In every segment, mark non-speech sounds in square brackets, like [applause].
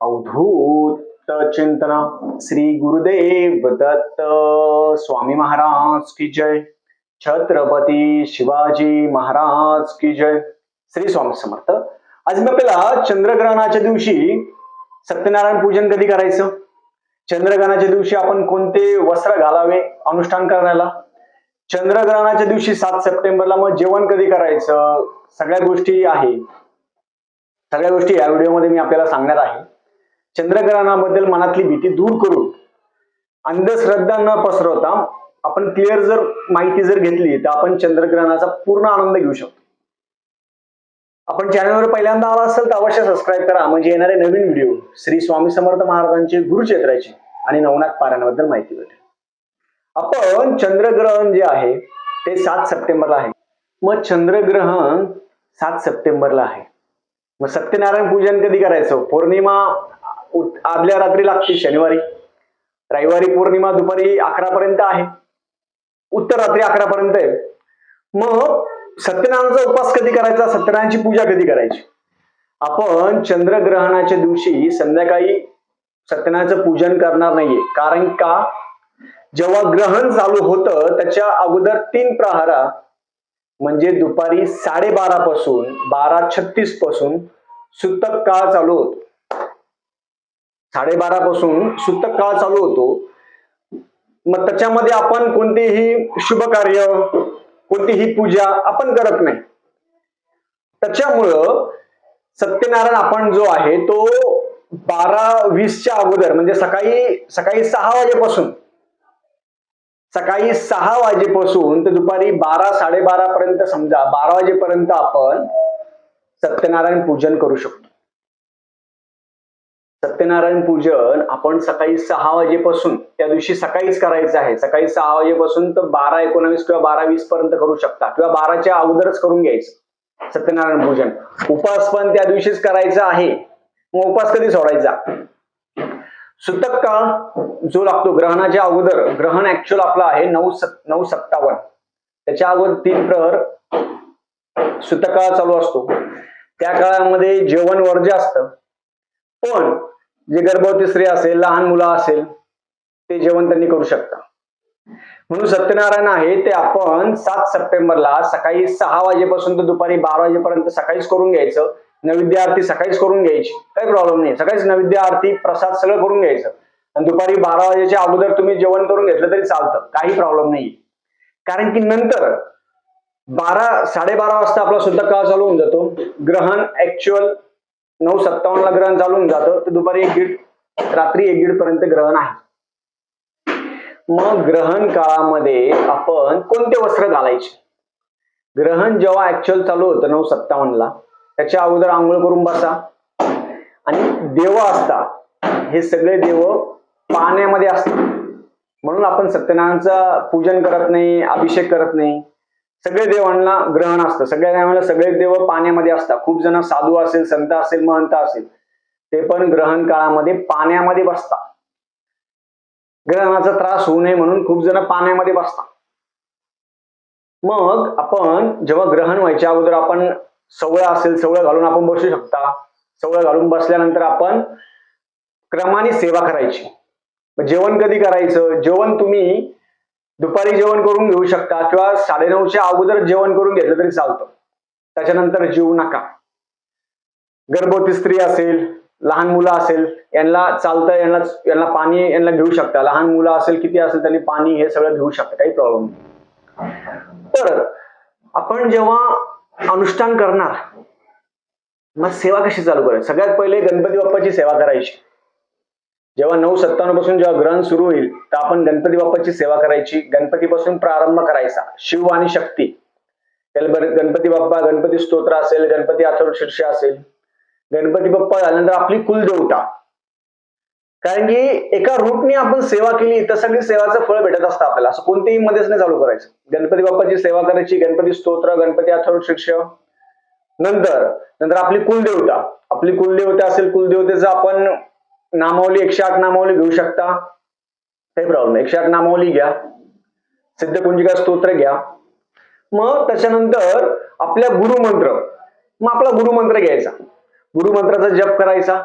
अवधूत चिंतन श्री गुरुदेव दत्त स्वामी महाराज की जय। छत्रपती शिवाजी महाराज की जय। श्री स्वामी समर्थ। आज मी आपल्याला चंद्रग्रहणाच्या दिवशी सत्यनारायण पूजन कधी करायचं? चंद्रग्रहणाच्या दिवशी आपण कोणते वस्त्र घालावे अनुष्ठान करण्याला? चंद्रग्रहणाच्या दिवशी सात सप्टेंबरला मग जेवण कधी करायचं? सगळ्या गोष्टी आहे. सगळ्या गोष्टी या व्हिडिओमध्ये मी आपल्याला सांगणार आहे. चंद्रग्रहणाबद्दल मनातली भीती दूर करून अंधश्रद्धा न पसरवता आपण क्लिअर जर माहिती जर घेतली तर आपण चंद्रग्रहणाचा पूर्ण आनंद घेऊ शकतो. आपण चॅनलवर पहिल्यांदा आला असेल तर अवश्य सबस्क्राईब करा. म्हणजे येणारे नवीन व्हिडिओ श्री स्वामी समर्थ महाराजांचे गुरुक्षेत्राचे आणि नवनाथ पारायणाबद्दल माहिती भेटेल. आपण चंद्रग्रहण जे आहे ते सात सप्टेंबरला आहे. मग चंद्रग्रहण सात सप्टेंबरला आहे. मग सत्यनारायण पूजन कधी करायचं? पौर्णिमा आदल्या रात्री लागते शनिवारी. रविवारी पौर्णिमा दुपारी अकरा पर्यंत आहे. उत्तर रात्री अकरा पर्यंत आहे. मग सत्यनारायणचा उपवास कधी करायचा? सत्यनारायणची पूजा कधी करायची? आपण चंद्रग्रहणाच्या दिवशी संध्याकाळी सत्यनारायणाचं पूजन करणार नाहीये. कारण का? जेव्हा ग्रहण चालू होतं त्याच्या अगोदर तीन प्रहारा. म्हणजे दुपारी साडेबारा पासून बारा छत्तीसपासून सुतक काळ चालू होतो. साडेबारा पासून सुतक काळ चालू होतो. मग त्याच्यामध्ये आपण कोणतेही शुभ कार्य कोणतीही पूजा आपण करत नाही. त्याच्यामुळं सत्यनारायण आपण जो आहे तो बारा वीसच्या अगोदर म्हणजे सकाळी सकाळी सहा वाजेपासून सकाळी सहा वाजेपासून ते दुपारी बारा साडेबारा पर्यंत समजा बारा वाजेपर्यंत आपण सत्यनारायण पूजन करू शकतो. सत्यनारायण पूजन आपण सकाळी सहा वाजेपासून त्या दिवशी सकाळीच करायचं आहे. सकाळी सहा वाजेपासून तर बारा एकोणावीस किंवा बारा वीस पर्यंत करू शकता किंवा बाराच्या अगोदरच करून घ्यायचं सत्यनारायण पूजन. उपास पण त्या दिवशीच करायचा आहे. मग उपास कधी सोडायचा? सुतक काळ जो लागतो ग्रहणाच्या अगोदर. ग्रहण ऍक्च्युअल आपला आहे नऊ सत नऊ सत्तावन्न. त्याच्या अगोदर तीन प्रहर सुतकाळ चालू असतो. त्या काळामध्ये जेवण वर्ज्य असतं. पण जे गर्भवती स्त्री असेल लहान मुलं असेल ते जेवण त्यांनी करू शकता म्हणून सत्यनारायण आहे ते आपण सात सप्टेंबरला सकाळी सहा वाजेपासून तर दुपारी बारा वाजेपर्यंत सकाळीच करून घ्यायचं. नैवेद्य आरती सकाळीच करून घ्यायची. काही प्रॉब्लेम नाही. सकाळीच नैवेद्य आरती प्रसाद सगळं करून घ्यायचं. आणि दुपारी बारा वाजेच्या अगोदर तुम्ही जेवण करून घेतलं तरी चालतं. काही प्रॉब्लेम नाही कारण की नंतर बारा साडेबारा वाजता आपला सुद्धा काळ चालू होऊन जातो. ग्रहण ऍक्च्युअल नऊ सत्तावन्नला ग्रहण चालू होऊन जातं. तर दुपारी एक दीड रात्री एक दीड पर्यंत ग्रहण आहे. मग ग्रहण काळामध्ये आपण कोणते वस्त्र घालायचे? ग्रहण जेव्हा ऍक्च्युअल चालू होतं नऊ सत्तावन्नला त्याच्या अगोदर आंघोळ करून बसा. आणि देव असतात. हे सगळे देव पाण्यामध्ये असतात. म्हणून आपण सत्यनारायणचं पूजन करत नाही अभिषेक करत नाही. सगळे देवांना ग्रहण असतं. सगळ्या देवांना सगळे देव पाण्यामध्ये असतात. खूप जण साधू असेल संत असेल महंत असेल ते पण ग्रहण काळामध्ये पाण्यामध्ये बसतात. ग्रहणाचा त्रास होऊ नये म्हणून खूप जण पाण्यामध्ये बसतात. मग आपण जेव्हा ग्रहण व्हायच्या अगोदर आपण सवळं असेल सवळं घालून आपण बसू शकता. सवळं घालून बसल्यानंतर आपण क्रमाने सेवा करायची. जेवण कधी करायचं? जेवण तुम्ही दुपारी जेवण करून घेऊ शकता किंवा साडेनऊच्या अगोदर जेवण करून घेतलं तरी चालतं. त्याच्यानंतर जेवू नका. गर्भवती स्त्री असेल लहान मुलं असेल यांना चालतं यांना यांना पाणी यांना घेऊ शकता. लहान मुलं असेल किती असेल त्यांनी पाणी हे सगळं घेऊ शकता काही प्रॉब्लेम नाही. तर आपण जेव्हा अनुष्ठान करणार मग सेवा कशी चालू करायची? सगळ्यात पहिले गणपती बाप्पाची सेवा करायची. जेव्हा नऊ सत्तावन्नपासून जेव्हा ग्रहण सुरू होईल तर आपण गणपती बाप्पाची सेवा करायची. गणपतीपासून प्रारंभ करायचा. शिव आणि शक्ती. त्याला गणपती बाप्पा गणपती स्तोत्र असेल गणपती अथर्व शीर्ष असेल. गणपती बाप्पा झाल्यानंतर आपली कुलदेवता. कारण की एका रूटने आपण सेवा केली तर सगळी सेवाचं फळ भेटत असतं आपल्याला. असं कोणतेही मध्येच नाही चालू करायचं. गणपती बाप्पाची सेवा करायची गणपती स्तोत्र गणपती अथर्व शीर्ष. नंतर नंतर आपली कुलदेवता. आपली कुलदेवता असेल कुलदेवतेचं आपण नामावली एकशे आठ नामावली घेऊ शकता. काही प्रॉब्लेम नाही. एकशे आठ नामावली घ्या. सिद्धपुंजिका स्तोत्र घ्या. मग त्याच्यानंतर आपल्या गुरुमंत्र. मग आपला गुरुमंत्र घ्यायचा. गुरुमंत्राचा जप करायचा.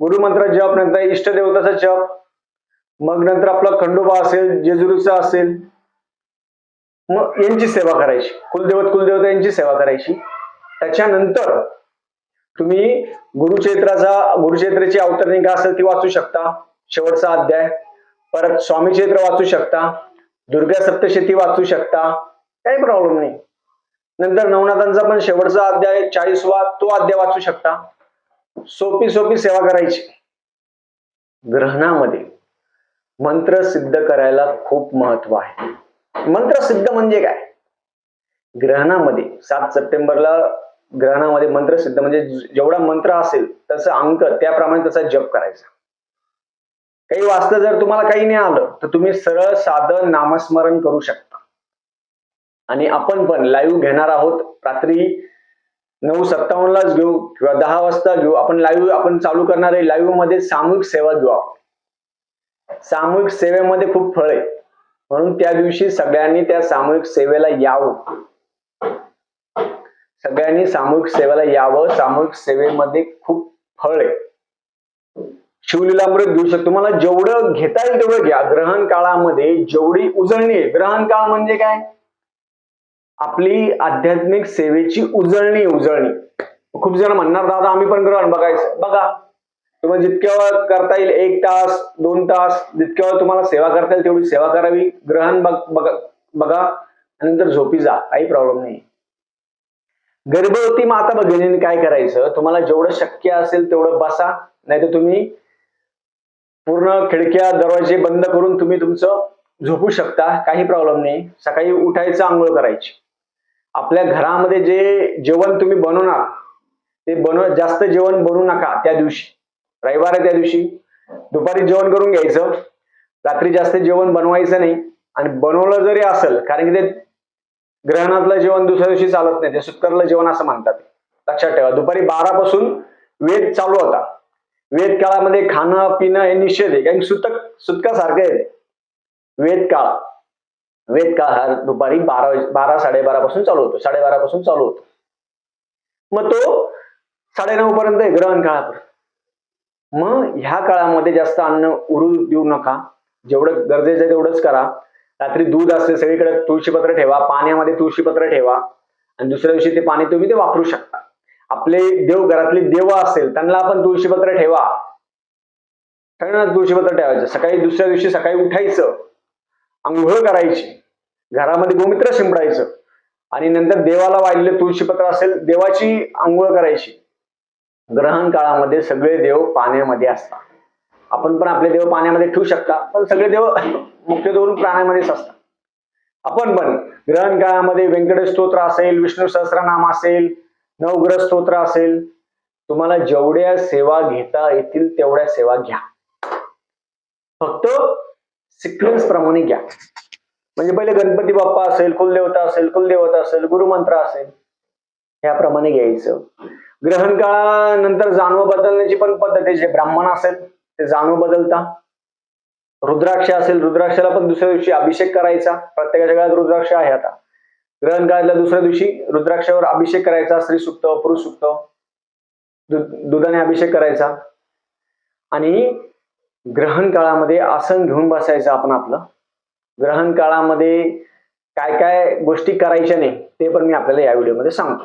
गुरुमंत्र जप नंतर इष्टदेवताचा जप. मग नंतर आपला खंडोबा असेल जेजुरीचा असेल. मग यांची सेवा करायची. कुलदेवत कुलदेवता यांची सेवा करायची. त्याच्यानंतर तुम्ही गुरुक्षेत्राचा गुरुक्षेत्राची अवतरणिका असेल ती वाचू शकता. शेवटचा अध्याय. परत स्वामी क्षेत्र वाचू शकता. दुर्गा सप्तशती वाचू शकता. काही प्रॉब्लेम नाही. नंतर नवनाथांचा पण शेवटचा अध्याय चाळीसवा तो अध्याय वाचू शकता. सोपी सोपी सेवा करायची. ग्रहणामध्ये मंत्र सिद्ध करायला खूप महत्त्व आहे. मंत्र सिद्ध म्हणजे काय? ग्रहणामध्ये सात सप्टेंबरला ग्रहणामध्ये मंत्र सिद्ध म्हणजे जेवढा मंत्र असेल तसं अंक त्याप्रमाणे त्याचा जप करायचा. काही वाचतं जर तुम्हाला काही नाही आलं तर तुम्ही सरळ साधं नामस्मरण करू शकता. आणि आपण पण लाईव्ह घेणार आहोत. रात्री नऊ सत्तावन्नलाच घेऊ किंवा दहा वाजता घेऊ. आपण लाईव्ह आपण चालू करणार आहे. लाईव्हमध्ये सामूहिक सेवा घेऊ आपण. सामूहिक सेवेमध्ये खूप फळ आहे. म्हणून त्या दिवशी सगळ्यांनी त्या सामूहिक सेवेला यावं. सगळ्यांनी सामूहिक सेवेला यावं. सामूहिक सेवेमध्ये खूप फळ आहे. शिवलीलामृत घेऊ शकतो तुम्हाला जेवढं घेता येईल तेवढं घ्या. ग्रहण काळामध्ये जेवढी उजळणी आहे ग्रहण काळ म्हणजे काय? आपली आध्यात्मिक सेवेची उजळणी उजळणी. खूप जण म्हणणार दादा आम्ही पण ग्रहण बघायचं. बघा. तुम्हाला जितक्या वेळ करता येईल एक तास दोन तास जितक्या वेळ तुम्हाला सेवा करता येईल तेवढी सेवा करावी. ग्रहण बघ बघा. बघा. नंतर झोपी जा. काही प्रॉब्लेम नाही गर्भवती माता भगिनीने काय करायचं? तुम्हाला जेवढं शक्य असेल तेवढं बसा नाहीतर तुम्ही पूर्ण खिडक्या दरवाजे बंद करून तुम्ही तुमचं झोपू शकता. काही प्रॉब्लेम नाही. सकाळी उठायचं आंघोळ करायची. आपल्या घरामध्ये जे जेवण तुम्ही बनवणार ते बनव जास्त जेवण बनवू नका त्या दिवशी. रविवार आहे त्या दिवशी. दुपारी जेवण करून घ्यायचं. रात्री जास्त जेवण बनवायचं नाही. आणि बनवलं जरी असेल कारण की ते ग्रहणातलं जेवण दुसऱ्या दिवशी चालत नाही ते सुत्करलं जेवण असं म्हणतात. लक्षात ठेवा दुपारी बारा पासून वेद चालू होता. वेद काळामध्ये खाणं पिणं हे निषेध आहे कारण सुतक सुतकासारखं आहे वेद काळ. वेद काळ हा दुपारी बारा बारा साडेबारा पासून चालू होतो साडेबारा पासून चालू होतो. मग तो साडेनऊ पर्यंत आहे ग्रहण काळापर्यंत. मग ह्या काळामध्ये जास्त अन्न उरू देऊ नका. जेवढं गरजेचं आहे तेवढंच करा. रात्री दूध असते सगळीकडे तुळशीपत्र ठेवा पाण्यामध्ये तुळशीपत्र ठेवा. आणि दुसऱ्या दिवशी ते पाणी तुम्ही ते वापरू शकता. आपले देव घरातले देव असेल त्यांना आपण तुळशीपत्र ठेवा. सगळ्यांना तुळशीपत्र ठेवायचं. सकाळी दुसऱ्या दिवशी सकाळी उठायचं. आंघोळ करायची. घरामध्ये गोमित्र शिंपडायचं. आणि नंतर देवाला वाहिलेलं तुळशीपत्र असेल देवाची आंघोळ करायची. ग्रहण काळामध्ये सगळे देव पाण्यामध्ये असतात. आपण पण आपले देव पाण्यामध्ये ठेवू शकता पण सगळे देव [laughs] मुख्य दोन प्राण्यामध्येच असतात आपण पण ग्रहण काळामध्ये व्यंकटेश स्तोत्र असेल विष्णू सहस्रनाम असेल नवग्रह स्तोत्र असेल तुम्हाला जेवढ्या सेवा घेता येतील तेवढ्या सेवा घ्या. फक्त सिक्वेन्स प्रमाणे घ्या. म्हणजे पहिले गणपती बाप्पा असेल कुलदेवता असेल कुलदेवता असेल गुरुमंत्र असेल याप्रमाणे घ्यायचं. ग्रहण काळानंतर जाणवं बदलण्याची पण पद्धत आहे जे ब्राह्मण असेल ते जाणवं बदलता. रुद्राक्ष असेल रुद्राक्षाला पण दुसऱ्या दिवशी अभिषेक करायचा. प्रत्येकाच्या काळात रुद्राक्ष आहे आता. ग्रहण काळातल्या दुसऱ्या दिवशी रुद्राक्षावर अभिषेक करायचा. स्त्री सुक्त पुरुष सुक्त दुधाने अभिषेक करायचा. आणि ग्रहण काळामध्ये आसन घेऊन बसायचं आपण आपलं. ग्रहण काळामध्ये काय काय गोष्टी करायच्या नाही ते पण मी आपल्याला या व्हिडिओमध्ये सांगतो.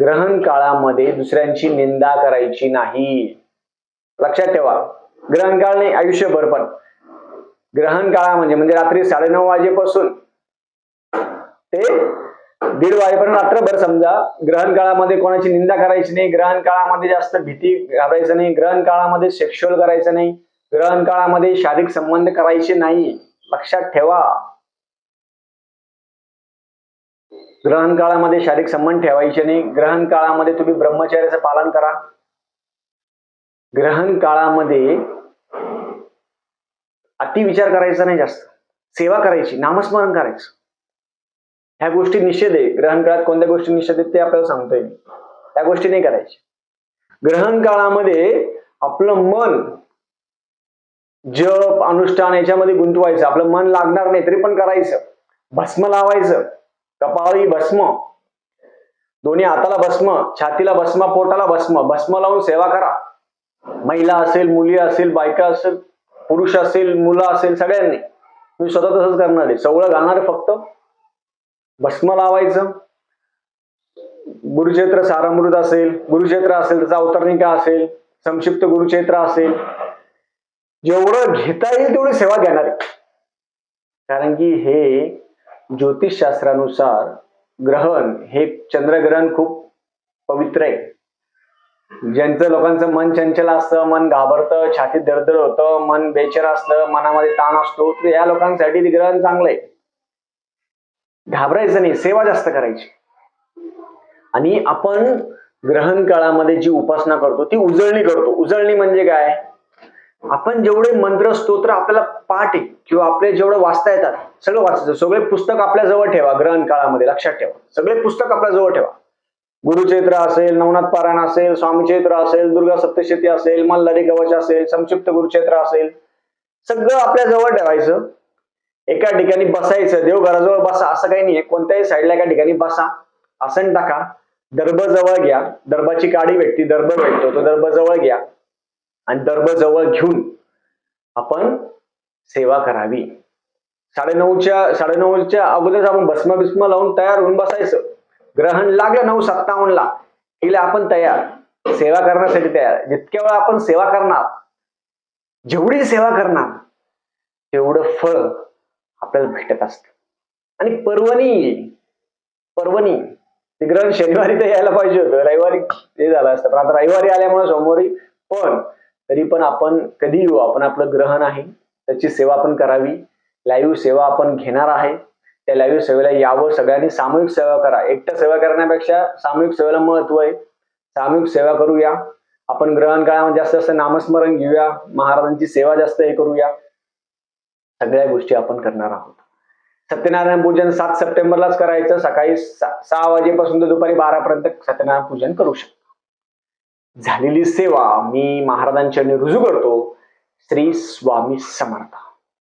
ग्रहण काळामध्ये दुसऱ्यांची निंदा करायची नाही. लक्षात ठेवा. ग्रहण काळ नाही आयुष्यभर पण. ग्रहण काळा म्हणजे म्हणजे रात्री साडेनऊ वाजेपासून ते दीड वाजेपर्यंत रात्रभर समजा ग्रहण काळामध्ये कोणाची निंदा करायची नाही ग्रहण काळामध्ये जास्त भीती घाबरायचं नाही ग्रहण काळामध्ये सेक्शुअल करायचं नाही ग्रहण काळामध्ये शारीरिक संबंध करायचे नाही लक्षात ठेवा. ग्रहण काळामध्ये शारीरिक संबंध ठेवायचे नाही ग्रहण काळामध्ये तुम्ही ब्रह्मचर्याचं पालन करा. ग्रहण काळामध्ये अति विचार करायचा नाही जास्त. सेवा करायची नामस्मरण करायचं. ह्या गोष्टी निषेध आहे. ग्रहण काळात कोणत्या गोष्टी निषेध आहेत ते आपल्याला सांगता येईल त्या गोष्टी नाही करायच्या. ग्रहण काळामध्ये आपलं मन जप अनुष्ठान याच्यामध्ये गुंतवायचं. आपलं मन लागणार नाही तरी पण करायचं. भस्म लावायचं. कपाळी भस्म. दोन्ही हाताला भस्म छातीला भस्म पोटाला भस्म. भस्म लावून सेवा करा. महिला असेल मुली असेल बायका असेल पुरुष असेल मुलं असेल सगळ्यांनी. मी स्वतः तसंच करणार आहे. सवळं घालणार फक्त. भस्म लावायचं. गुरुक्षेत्र सारामृत असेल गुरुक्षेत्र असेल त्याचा अवतरणिका असेल संक्षिप्त गुरुक्षेत्र असेल. जेवढं घेता येईल तेवढी सेवा घेणार आहे. कारण की हे ज्योतिषशास्त्रानुसार ग्रहण हे चंद्रग्रहण खूप पवित्र आहे. ज्यांचं लोकांचं मन चंचल असतं मन घाबरतं छातीत दरदर होतं मन बेचर असतं मनामध्ये ताण असतो तर या लोकांसाठी ते ग्रहण चांगलं आहे घाबरायचं नाही सेवा जास्त करायची. आणि आपण ग्रहण काळामध्ये जी उपासना करतो ती उजळणी करतो. उजळणी म्हणजे काय? आपण जेवढे मंत्र स्तोत्र आपल्याला पाठ आहे किंवा आपले जेवढं वाचता येतात सगळं वाचायचं. सगळे पुस्तक आपल्या जवळ ठेवा ग्रहण काळामध्ये लक्षात ठेवा. सगळे पुस्तक आपल्या जवळ ठेवा. गुरुचैत्र असेल नवनाथ पारायण असेल स्वामीचैत्र असेल दुर्गा सप्तशती असेल मल्हारी कवच असेल संक्षिप्त गुरुचैत्र असेल सगळं आपल्या जवळ ठेवायचं. एका ठिकाणी बसायचं. देवघराजवळ बसा. असं काही नाहीये. कोणत्याही साईडला एका ठिकाणी बसा. आसन टाका. दर्भ जवळ घ्या. दर्भाची काडी भेटती. दर्भ भेटतो. तो दर्भ जवळ घ्या. आणि दर्भ जवळ घेऊन आपण सेवा करावी. साडेनऊच्या साडेनऊच्या अगोदर आपण भस्म बिस्म लावून तयार होऊन बसायचं. ग्रहण लागलं नऊ सत्तावन्नला. तिला आपण तयार. सेवा करण्यासाठी तयार. जितक्या वेळा आपण सेवा करणार जेवढी सेवा करणार तेवढं फळ आपल्याला भेटत असत. आणि पर्वणी पर्वणी ते ग्रहण शनिवारी तर यायला पाहिजे होतं. रविवारी ते झालं असतं. पण आता रविवारी आल्यामुळे सोमवारी पण तरी पण आपण कधी येऊ? आपण आपलं ग्रहण आहे त्याची सेवा आपण करावी. लाईव्ह सेवा आपण घेणार आहे. त्या लाईव्ह सेवेला यावं. सगळ्यांनी सामूहिक सेवा करा. एकटं सेवा करण्यापेक्षा सामूहिक सेवेला महत्त्व आहे. सामूहिक सेवा करूया. आपण ग्रहण काळामध्ये जास्त जास्त नामस्मरण घेऊया. महाराजांची सेवा जास्त हे करूया. सगळ्या गोष्टी आपण करणार आहोत. सत्यनारायण पूजन सात सप्टेंबरलाच करायचं. सकाळी सहा वाजेपासून तर दुपारी बारापर्यंत सत्यनारायण पूजन करू शकतो. झालेली सेवा मी महाराजांच्या रुजू करतो. श्री स्वामी समर्थ.